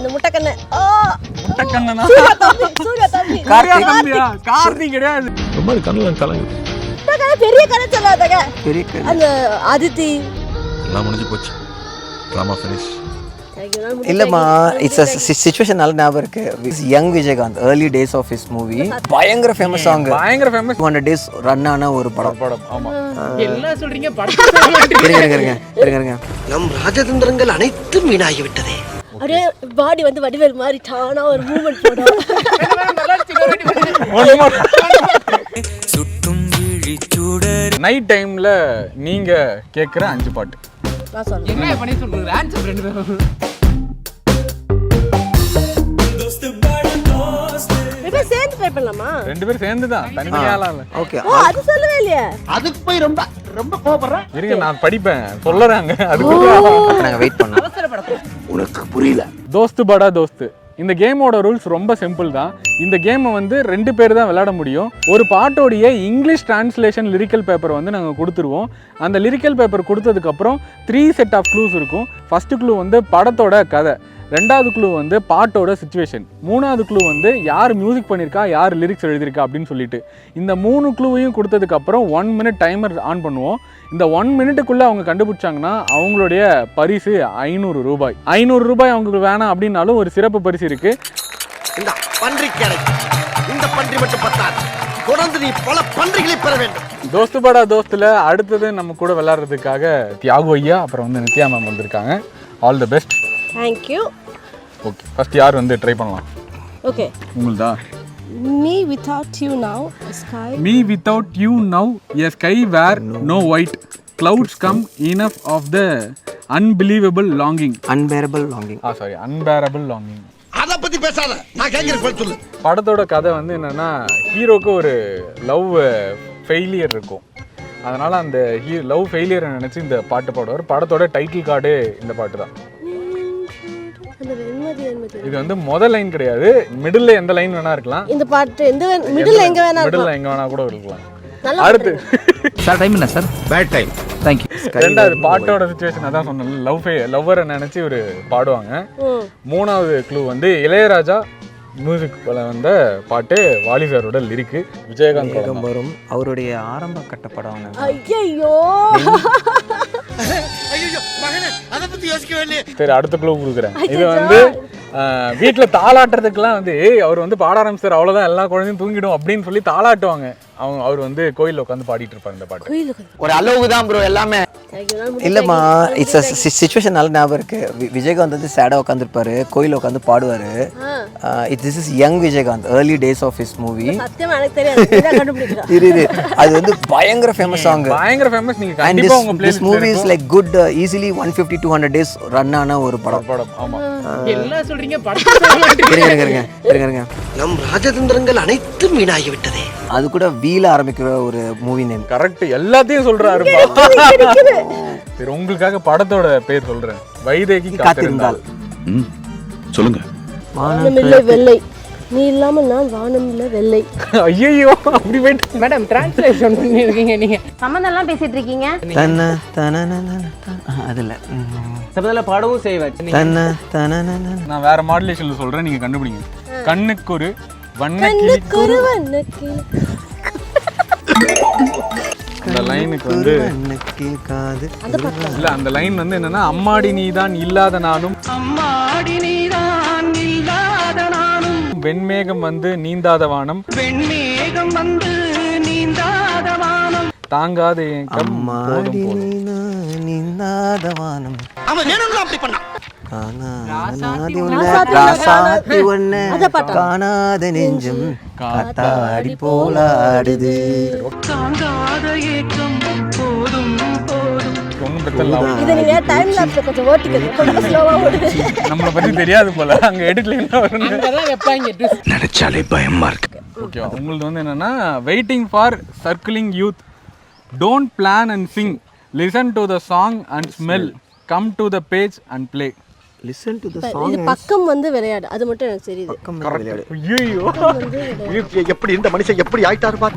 அந்த முட்டைக்கண்ணு. ஓ முட்டைக்கண்ணனா? சூர்யா தம்பி சூர்யா தம்பி. கார்த்திக். தம்பியா? கார்த்திக் கிடையாது. ரொம்ப கண்ணில் கலங்குது. முட்டைக்கண்ணு பெரிய கண்ணு சொல்லாதங்க. பெரிய கண்ணு. அந்த அதித்தி. எல்லாம் முடிஞ்சு போச்சு. ட்ராமா ஃபினிஷ் எனக்கு ஒரு நாள் முடிச்சு இல்லம்மா இட்ஸ் சுச்சுவேஷன் நல்ல ஞாபகம் இருக்கு. Young Vijayakanth early days of his movie பயங்கர ஃபேமஸ் சாங் பயங்கர famous two hundred days run ஆன ஒரு படம். படம் ஆமா. எல்லாம் சொல்றீங்க. இருங்க இருங்க இருங்க. நம் ராஜதந்திரங்கள் அனைத்தும் வீணாகிவிட்டதே. அப்படியே பாடி வந்து வடிவேல் மாதிரி டானா ஒரு மூமெண்ட் போடும். வாட்டி பாருங்க. நைட் டைம்ல நீங்க கேக்குற அஞ்சு பாட்டு. நான் சொல்றேன். என்ன பண்ணி சொல்றீங்க ஆன்சர் ரெண்டு பேரும். ரெண்டு பேரும் சேர்ந்து ட்ரை பண்ணலாமா? ரெண்டு பேரும் சேர்ந்து தான் தனிமையாலாம் இல்ல ஓகே ஓ அது சொல்லவே இல்லையே. அதுக்கு போய் ரொம்ப ரொம்ப கோபப்படுறேன் இருங்க நான் படிப்பேன். சொல்லறாங்க. அதுக்கு நாங்க வெயிட் பண்ணோம் அவசரப்படக்கூடாது. உனக்கு புரியல. தோஸ்து படா தோஸ்து. இந்த கேமோட ரூல்ஸ் ரொம்ப சிம்பிள் தான். இந்த கேமை வந்து ரெண்டு பேர் தான் விளையாட முடியும். ஒரு பாட்டோடைய இங்கிலீஷ் டிரான்ஸ்லேஷன் லிரிக்கல் பேப்பர் வந்து நாங்கள் கொடுத்துருவோம். அந்த லிரிக்கல் பேப்பர் கொடுத்ததுக்கப்புறம் த்ரீ செட் ஆஃப் க்ளூஸ் இருக்கும். ஃபஸ்ட்டு க்ளூ வந்து படத்தோட கதை. ரெண்டாவது க்ளூ வந்து பாட்டோட சுச்சுவேஷன் மூணாவது க்ளூ வந்து யார் மியூசிக் பண்ணியிருக்கா யார் லிரிக்ஸ் எழுதியிருக்கா அப்படின்னு சொல்லிட்டு. இந்த மூணு க்ளூவையும் கொடுத்ததுக்கப்புறம் ஒன் மினிட் டைமர் ஆன் பண்ணுவோம். இந்த ஒன் மினிட்டுக்குள்ளே அவங்க கண்டுபிடிச்சாங்கன்னா அவங்களுடைய பரிசு ஐநூறு ரூபாய். ஐநூறு ரூபாய் அவங்களுக்கு வேணாம் அப்படின்னாலும் ஒரு சிறப்பு பரிசு இருக்குது இந்த பன்றி இந்த பன்றி மட்டும் பத்தாது. தொடர்ந்து நீ பல பன்றிகளை பெற வேண்டும். தோஸ்து படா தோஸ்தில் அடுத்தது நம்ம கூட விளையாடுறதுக்காக தியாகு ஐயா அப்புறம் வந்து நித்யா மேம் வந்திருக்காங்க. All the best thank you okay first யார் வந்து ட்ரை பண்ணலாம்? Okay உங்களுதா? Me without you now sky me without you now a sky where no white clouds come enough of the unbelievable longing unbearable longing ah sorry unbearable longing அத பத்தி பேசாத. நான் கேட்கிற சொல்லு. படத்தோட கதை வந்து என்னன்னா ஹீரோக்கு ஒரு லவ் ஃபெயிலியர் இருக்கும். அதனால அந்த ஹீ லவ் ஃபெயிலியரை நினச்சி இந்த பாட்டு பாடுவார். படத்தோட டைட்டில் கார்டு இந்த பாட்டு தான் இது வந்து முதல் லைன் கிடையாது. மிடில் எந்த லைன் வேணா இருக்கலாம். இந்த பாட்டு எந்த மிடில் எங்க வேணா மிடில் எங்க வேணா கூட இருக்கலாம். அடுத்து. சார் டைம் என்ன sir bad time thank you ரெண்டாவது பாட்டோட சுச்சுவேஷன் அதான் சொன்னேன் லவ் லவ்வரை நினைச்சு ஒரு பாடுவாங்க. மூணாவது க்ளூ வந்து இளையராஜா மியூசிக் வந்த பாட்டு வாலி சாரோட லிரிக்கு விஜயகாந்த். வரும். அவருடைய ஆரம்ப கட்ட படம் ஐயோ சரி அடுத்த க்ளூ கொடுக்குறேன். இது வந்து வீட்டில் தாளாட்டுறதுக்கெலாம் தாளாட்டுறதுக்குலாம் வந்து அவர் வந்து பாட ஆரம்பிச்சார் அவ்வளோதான் எல்லா குழந்தையும் தூங்கிடும் அப்படின்னு சொல்லி தாளாட்டுவாங்க. அவங்க அவர் வந்து கோயில்ல உட்காந்து பாடிட்டு இருப்பார் இந்த பாட்டு. ஒரு அளவுக்கு தான் ப்ரோ எல்லாமே. இல்லம்மா இட்ஸ் சுச்சுவேஷன் நல்ல ஞாபகம் இருக்கு. வி- விஜயகாந்த் வந்து சேடாக உட்காந்துருப்பாரு கோயிலில் உட்காந்து பாடுவாரு. It this is young Vijayakanth early days of his movie இரு அது வந்து பயங்கர ஃபேமஸ் சாங் பயங்கர ஃபேமஸ் நீங்க அண்ட் கண்டிப்பா this this movie is like good easily one fifty two hundred days run ஆன ஒரு படம். படம் ஆமா. எல்லாம் சொல்றீங்க? மாட்டீங்க. இருங்க இருங்க இருங்க நம் ராஜதந்திரங்கள் அனைத்தும் வீணாகிவிட்டதே. அது கூட வீல ஆரம்பிக்கிற ஒரு மூவி நேம் கரெக்ட் எல்லாத்தையும் சொல்றாருப்பா சரி உங்களுக்காக படத்தோட பேர் சொல்றேன். வைதேகி காத்திருந்தால் சொல்லுங்க. வானமில்லை வெள்ளை. நீ இல்லாம நான் வானமில்லை வெள்ளை. ஐயோ அப்படி போயிட்டு மேடம் டிரான்ஸ்லேஷன் பண்ணிருக்கீங்க நீங்க. சம்மந்தம் எல்லாம் பேசிட்டு இருக்கீங்க? தன்ன தன அதில் சபதில பாடவும் செய்வேன் தன்ன நான் வேற மாடுலேஷன்ல சொல்றேன் நீங்க கண்டுபிடிங்க. கண்ணுக்கு ஒரு வண்ணக்கிளி லைனுக்கு வந்து காது இல்ல அந்த லைன் வந்து என்னன்னா அம்மாடி நீதான் இல்லாத நானும் அம்மாடி நீதான் இல்லாத நானும் வெண்மேகம் வந்து நீந்தாத வானம். வெண்மேகம் வந்து நீந்தாத வானம். தாங்காத அம்மாடி நின்னாத வானம். அவன் வேணும்னு அப்படி பண்ணான். காணாத நெஞ்சம் காத்தாடி போலாடுது. இதை நீங்க டைம் லாப்ஸ் கொஞ்சம் ஓட்டிக்கணும் கொஞ்சம் ஸ்லோவா ஓடுது நம்மளை பத்தி தெரியாது போல. அங்க எடிட்ல என்ன வரும் அங்கதான் வைப்பாங்க twist. நினைச்சாலே பயமா இருக்கு. ஓகே உங்களது வந்து என்னன்னா waiting for circling youth don't plan and sing listen to the song and smell come to the page and play listen to the இது பக்கம் வந்து விளையாடு. அது மட்டும் எனக்கு தெரியுது. ஐயோ எப்படி இந்த மனுஷன் எப்படி ஆயிட்டாரு பாரு?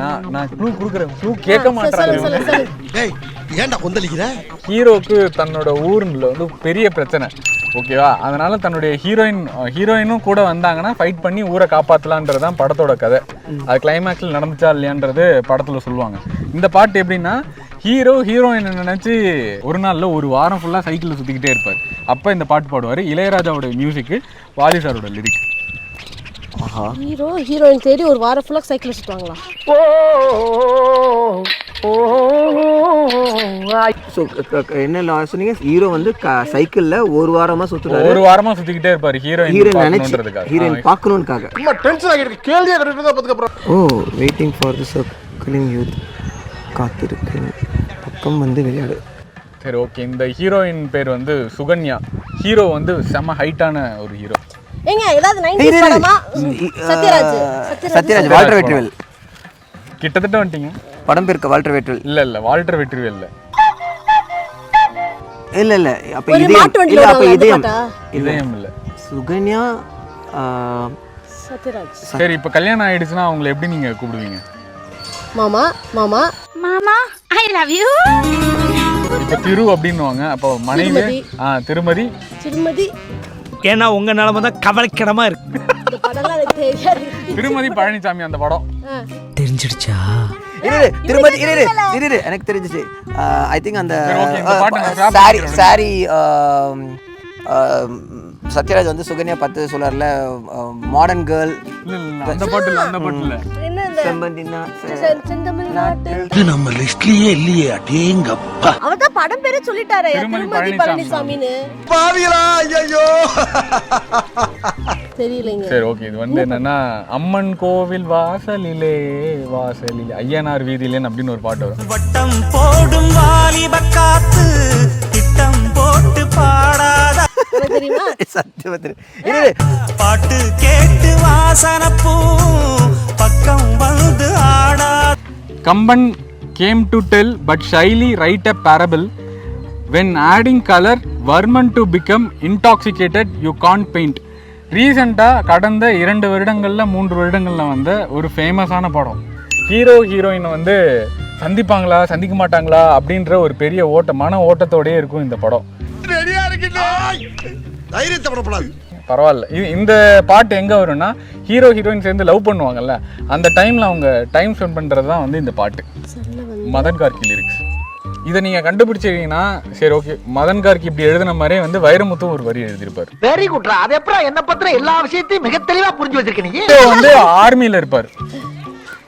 நான் நான் க்ளூ கொடுக்குறேன். க்ளூ கேட்க சொல்லு டேய் ஏன்டா கொந்தளிக்கிற? ஹீரோக்கு தன்னோட ஊர்ல வந்து பெரிய பிரச்சனை. ஓகேவா அதனால தன்னுடைய ஹீரோயின் ஹீரோயினும் கூட வந்தாங்கன்னா ஃபைட் பண்ணி ஊரை காப்பாற்றலான்றது தான் படத்தோட கதை. அது கிளைமேக்ஸில் நடந்துச்சா இல்லையான்றது படத்தில் சொல்லுவாங்க. இந்த பாட்டு எப்படின்னா ஹீரோ ஹீரோயினை நினச்சி ஒரு நாளில் ஒரு வாரம் ஃபுல்லாக சைக்கிளில் சுற்றிக்கிட்டே இருப்பார். அப்போ இந்த பாட்டு பாடுவார். இளையராஜாவோட மியூசிக்கு வாலி சாரோட லிரிக் ஹீரோ ஹீரோயின் தேடி ஒரு வாரம் ஃபுல்லாக சைக்கிள் சுற்றுவாங்களா ஸோ என்ன சொன்னீங்க ஹீரோ வந்து சைக்கிளில் ஒரு வாரமாக சுற்றுறாரு ஒரு வாரமா சுற்றிக்கிட்டே இருப்பார் ஹீரோயின் ஹீரோயின் நினச்சி ஹீரோயின் பார்க்கணுன்னுக்காக சும்மா டென்ஷன் ஆகிருக்கு கேள்வியே கட்டிட்டு ஓ waiting for the circling youth காத்திருக்கு பக்கம் வந்து விளையாடு சரி ஓகே இந்த ஹீரோயின் பேர் வந்து சுகன்யா ஹீரோ வந்து செம ஹைட்டான ஒரு ஹீரோ ஏங்க ஏதாவது நைன்டி படமா? சத்யராஜ் சத்யராஜ். வால்டர் வெற்றிவேல் கிட்டத்தட்ட வந்துட்டீங்க. படம் பேருக்கு வால்டர் வெற்றிவேல்? இல்ல இல்ல வால்டர் வெற்றிவேல் இல்ல. இல்ல இல்ல அப்ப வண்டியில இல்ல அப்ப இதயம்? இதயம் இல்ல. சுகன்யா சத்யராஜ். சரி இப்போ கல்யாணம் ஆயிடுச்சுன்னா அவங்களை எப்படி நீங்க கூப்பிடுவீங்க? மாமா மாமா. மாமா ஐ லவ் யூ இப்போ திரு அப்படின்னுவாங்க. அப்போ மனைவி. ஆ திருமதி. திருமதி. ஏன்னா உங்க நிலைமை தான் கவலைக்கிடமா இருக்கு. திருமதி பழனிசாமி அந்த படம். தெரிஞ்சிடுச்சா? இரு இரு, திருமதி இரு இரு, இரு எனக்கு தெரிஞ்சிச்சு. ஐ திங்க் அந்த சரி, சாரி சத்யராஜ் வந்து சுகன்யா பத்து சொல்லார்ல மாடர்ன் கேர்ள் அந்த பாட்டு அந்த பாட்டு நாட்டு நம்ம லிஸ்ட்லயே இல்லையே அடேங்கப்பா. அவர் தான் படம் பேரே சொல்லிட்டாரே திருமதி திருமதி பழனிசாமி. பழனிசாமின்னு. பாவிகளா ஐயோ தெரியலைங்க. சரி ஓகே. இது வந்து என்னன்னா அம்மன் கோவில் வாசலிலே வாசலிலே ஐயனார் வீதியிலேன்னு அப்படின்னு ஒரு பாட்டு வரும். வட்டம் போடும் வாலிப காத்து திட்டம் போட்டு பாடாத. தெரியுமா? சத்தியவத்திரி இரு இரு. பாட்டு கேட்டு வாசன பூ பக்கம் வந்து ஆடா. Kamban came to tell but shyly write a parable. When adding color Varman to become intoxicated you can't paint ரீசெண்டாக கடந்த இரண்டு வருடங்களில் மூன்று வருடங்களில் வந்த ஒரு ஃபேமஸான படம். ஹீரோ ஹீரோயின் வந்து சந்திப்பாங்களா சந்திக்க மாட்டாங்களா அப்படின்ற ஒரு பெரிய ஓட்ட மன ஓட்டத்தோடயே இருக்கும் இந்த படம். தைரியத்தை படப்படாது பரவாயில்ல. இது இந்த பாட்டு எங்கே வரும்னா ஹீரோ ஹீரோயின் சேர்ந்து லவ் பண்ணுவாங்கல்ல அந்த டைமில் அவங்க டைம் ஸ்பெண்ட் பண்ணுறது தான் வந்து இந்த பாட்டு. மதன் கார்கி லிரிக்ஸ் இதை நீங்கள் கண்டுபிடிச்சிருக்கீங்கன்னா சரி ஓகே மதன் கார்கி இப்படி எழுதின மாதிரியே வந்து வைரமுத்தும் ஒரு வரி எழுதியிருப்பார். வெரி குட்ரா அது எப்பறம் என்ன பத்திர எல்லா விஷயத்தையும் மிக தெளிவா புரிஞ்சு வச்சிருக்க நீ? ஹீரோ வந்து ஆர்மியில் இருப்பார்.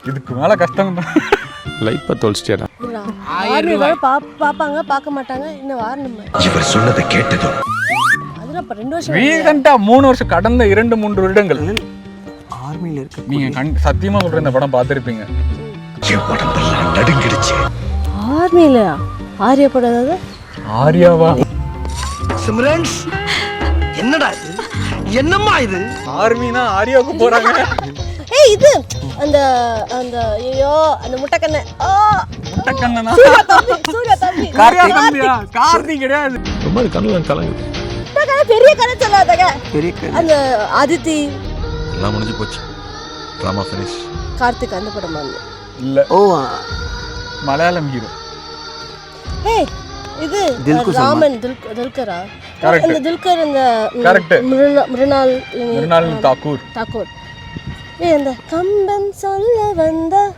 இதுக்கு மேலே கஷ்டம். தான் லைஃப்பை தொலைச்சிட்டேடா ஆர்மி பாப்பாங்க பார்க்க மாட்டாங்க. இன்னும் வாரணும் இவர் சொன்னதை கேட்டதும் ரீசெண்டாக மூணு வருஷம் கடந்த இரண்டு மூன்று வருடங்கள். ஆர்மியில் இருக்க நீங்கள் கண் சத்தியமாக சொல்கிற இந்த படம் பார்த்துருப்பீங்க. நடுங்கிடுச்சு. ஆர்மியில ஆரிய படம் ஏதாவது ஆர்யாவா? சிம்ரன்ஸ் என்னடா இது? என்னம்மா இது? ஆர்மினா ஆர்யாவுக்கு போகிறாங்க ஏய் இது! அந்த அந்த ஐயோ அந்த முட்டைக்கண்ணை ஆ முட்டைக்கண்ணனா? சூர்யா தம்பி சூர்யா தம்பி. கார்த்திக் கார்த்திக். கிடையாது. ரொம்ப கண்ணில் கலங்குது. முட்டைக்கண்ணை பெரிய கதை சொல்லாதங்க. பெரிய க- அந்த அதித்தி. எல்லாம் முடிஞ்சு போச்சு. ட்ராமா ஃபினிஷ் கார்த்திக் அந்த படம் இல்லை. ஓ மலையாளம் ஹீரோ ஏய் இது. ராமன் தில்க் தில்கரா. அந்த தில்கர் இந்த ம், Correct. மிருனா- மிருனால் மிருனால் தாக்கூர். தாக்கூர். ஏய் அந்த கம்பன் சொல்ல வந்த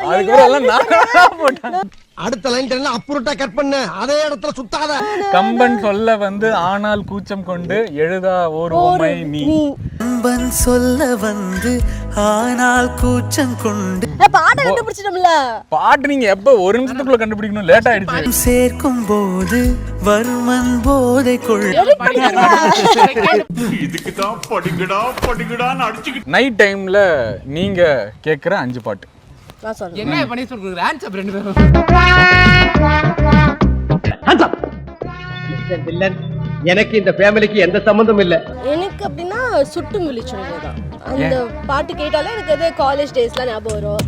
அதுக்கப்புறம் எல்லாம் நான் போட்டேன் அடுத்த லைன் எல்லாம் அப்புறட்டா கட் பண்ண. அதே இடத்துல சுத்தாத. கம்பன் சொல்ல வந்து ஆனால் கூச்சம் கொண்டு எழுதா ஓர் உமை நீ. நண்பன் சொல்ல வந்து ஆனால் கூச்சம் கொண்டு பாட்டை கண்டுபிடிச்சிட்டோம்ல. பாட்டு நீங்க எப்ப ஒரு நிமிஷத்துக்குள்ள கண்டுபிடிக்கணும்? லேட் ஆயிடுச்சு. சேர்க்கும் போது வர்மன் போதை கொள். Edit பண்ணிடுங்க. நைட் டைம்ல நீங்க கேக்குற அஞ்சு பாட்டு. நான் சொல்றேன் என்ன பண்ணி சொல்றீங்க ஆன்சர் ரெண்டு பேரும். எனக்கு இந்த ஃபேமிலிக்கு எந்த சம்பந்தம் இல்ல. எனக்கு அப்படின்னா சுட்டு முழிச்சோங்க தான் அந்த பாட்டு கேட்டாலே எனக்கு அதே காலேஜ் டேஸ்லாம் ஞாபகம் வரும்.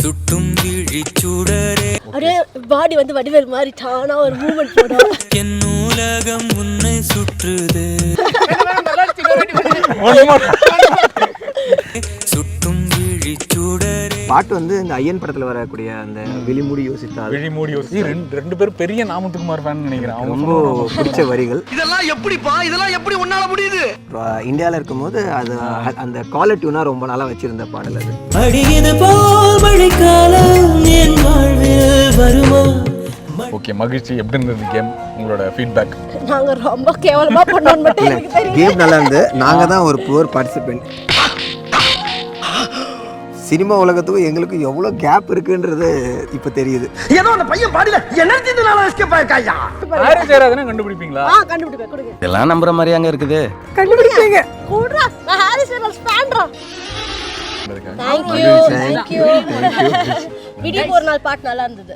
சுட்டும் விழி சுடரே அப்படியே பாடி வந்து வடிவேல் மாதிரி டானா ஒரு மூமெண்ட் போடும். என் நூலகம் உன்னை சுற்றுது. பாட்டு வந்து இந்த ஐயன் படத்தில் வரக்கூடிய அந்த விழிமூடி யோசித்தால். விழி மூடி யோசி ரெண்டு ரெண்டு பேரும் பெரிய நாமத்துக்குமார் ஃபேன் நினைக்கிறேன். அவங்க ரொம்ப பிடிச்ச வரிகள். இதெல்லாம் எப்படிப்பா? இதெல்லாம் எப்படி உன்னால முடியுது? இந்தியாவில் இருக்கும்போது அது அந்த காலர் டியூனாக ரொம்ப நாளாக வச்சிருந்த பாடல் அது. அடியது போல் மழைக்காலம் என் வாழ்வில் வருமா? ஓகே மகிழ்ச்சி. எப்படி இருந்தது கேம்? உங்களோட ஃபீட்பேக் நாங்க ரொம்ப கேவலமா தெரியும் கேம் நல்லா இருந்து நாங்கள் தான் ஒரு புவர் பார்ட்டிசிபென்ட் சினிமா உலகத்துக்கும் எங்களுக்கும் எவ்வளோ கேப் இருக்குன்றது இப்போ தெரியுது. ஏதோ அந்த பையன் பாடியில எனர்ஜி எஸ்கேப் ஆயிருக்காயா? ஹாரிஸ் ஜெயராஜனை கண்டுபிடிப்பீங்களா? ஆ கண்டுபிடிப்பேன் கொடுங்க. இதெல்லாம் நம்புற மாதிரி அங்கே இருக்குது. கண்டுபிடிப்பீங்க. கூடுறா. நான் ஹாரிஸ் ரெனால்ட்ஸ் ஃபேன்ரா தேங்க் யூ தேங்க் யூ விடிய ஒரு நாள் பாட்டு நல்லா இருந்தது.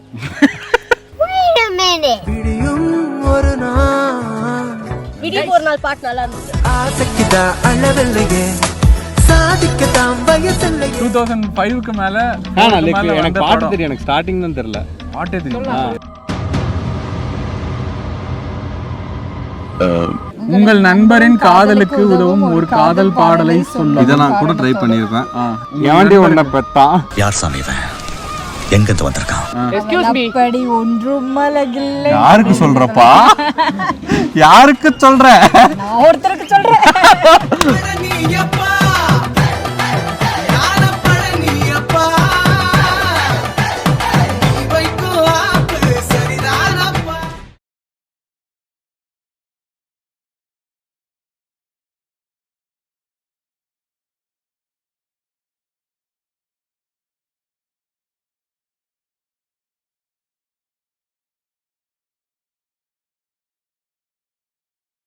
விடியும் ஒரு நாள். விடிய ஒரு நாள் பாட்டு நல்லா இருந்தது. ஆசைக்குதான் அளவில்லையே. டூ தௌசண்ட் ஃபைவ்க்கு மேல எனக்கு பாட்டு தெரியும். எனக்கு ஸ்டார்டிங் தான் தெரியல பாட்டே தெரியும். உங்கள் நண்பரின் காதலுக்கு உதவும் ஒரு காதல் பாடலை சொல்ல. இதை நான் கூட ட்ரை பண்ணியிருப்பேன். எவன்டி உன்னை பெத்தான் யார் சாமி இவன்? எங்கிருந்து வந்திருக்கான்? அப்படி ஒன்றும் அழகில்லை. யாருக்கு சொல்றப்பா? யாருக்கு சொல்ற? ஒருத்தருக்கு எப்பா